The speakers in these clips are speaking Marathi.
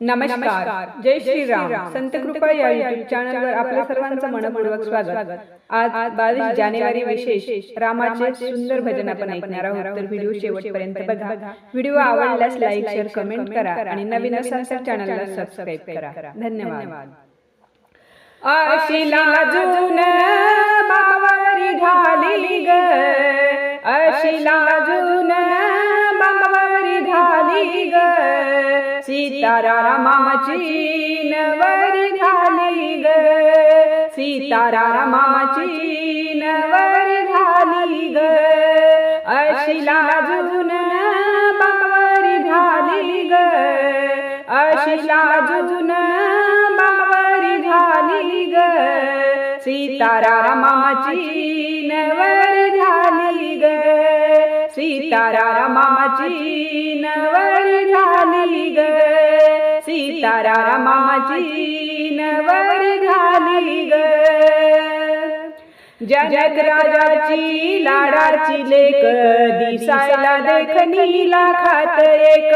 नमस्कार. जय श्रीराम. संत कृपा या युट्यूब चॅनलवर आपल्या सर्वांचं मनपूर्वक स्वागत. आज बावीस जानेवारी विशेष रामाचे सुंदर भजन आपण ऐकणार आहोत. तर व्हिडिओ शेवटपर्यंत बघा. व्हिडिओ आवडल्यास लाईक शेअर कमेंट करा आणि नवीन असाल तर चॅनलला सबस्क्राईब करा. धन्यवाद. अशिला जुन बाबावरी ढाली ग. अशिला जुन सीतारामाची नवरी ढाली ग. सीतारामाची नवरी ढाली ग. अशिला जुन बाबावरी ढाली ग. अशिला जुन बाबावरी झाली ग. सीतारामाची नवरी सीतारामाची नवरी झाली ग सीतारामाची नवरी झाली ग. जनक राजाची लाडाची लेक दिसायला देखनी खात एक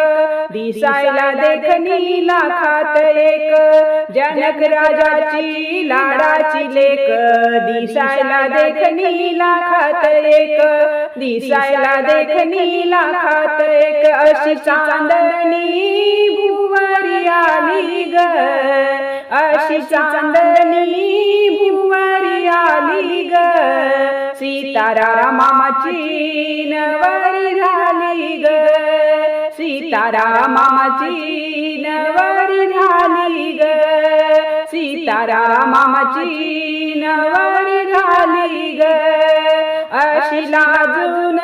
दिसायला देखनी खात एक जनक राजाची लाडाची लेक दिसायला देखनी लाखात एक दिसायला देखनी लाखात एक अशी चांदणी भुवारी आली ग. अशी चांदणी भुवारी आली ग. सीतारामाची नवरी झाली ग. सीतारामाची नवरी झाली ग. सीतारामाची नवरी झाली लाजून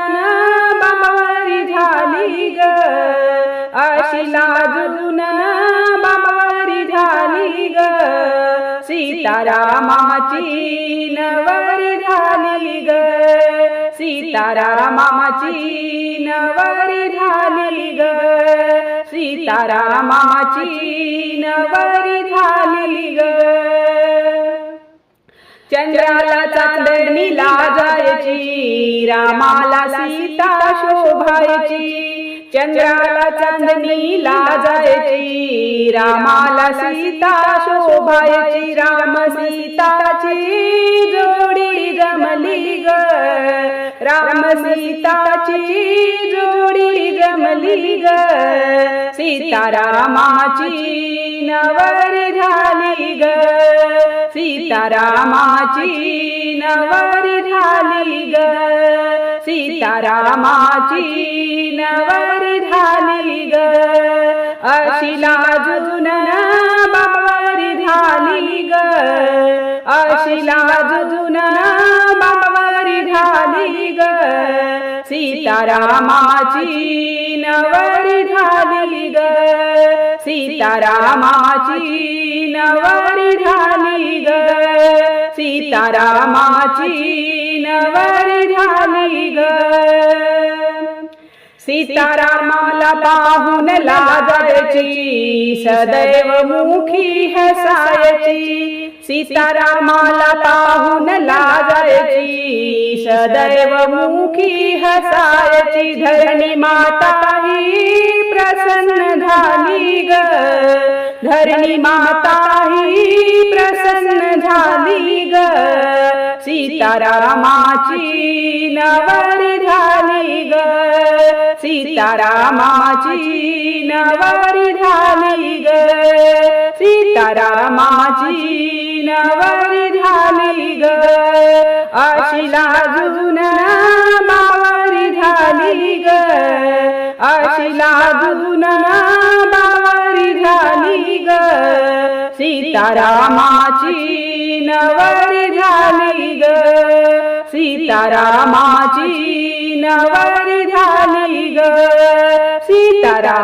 बाबावारी झाली ग. अशी लाजून बाबावारी झाली ग. सीतारामाची नवरी झाली ग. सीतारामाची नवरी झाली ग. सीतारामाची नवरी झाली ग. चंद्राला चांदणीला जायची रामाला सीता शोभायची चंद्राला चांदणीला जायची रामाला सीता शोभायची राम सीताची जोडी जमली ग. राम सीताची जोडी जमली ग. सीतारामाची नवर झाली ग. सीतारामाची नवरी झाली ग. सीतारामाची नवरी झाली ग. अशी लाजून बाबावरी झाली ग. अशी लाजून बाबावरी झाली ग. सीतारामाची नवरी झाली ग. सीतारामाची नवरी सीतारामाची नवरी झाली ग. सीतारामाला पाहून लाजायची सदैव मुखी हसायची. सीतारामाला पाहून लाजायची सदैव मुखी हसायची. धरणी माता ही प्रसन्न धरणी माता ही प्रसन्न झाली ग. सीतारामाची नवरी झाली ग. सीतारामाची नवरी झाली ग. सीतारामाची नवरी झाली ग. अशी लाजून सीतारामाची नवरी झाली ग. सीतारामाची नवरी झाली ग. सीतारामाची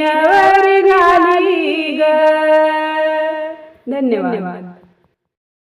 नवरी झाली ग. धन्यवाद.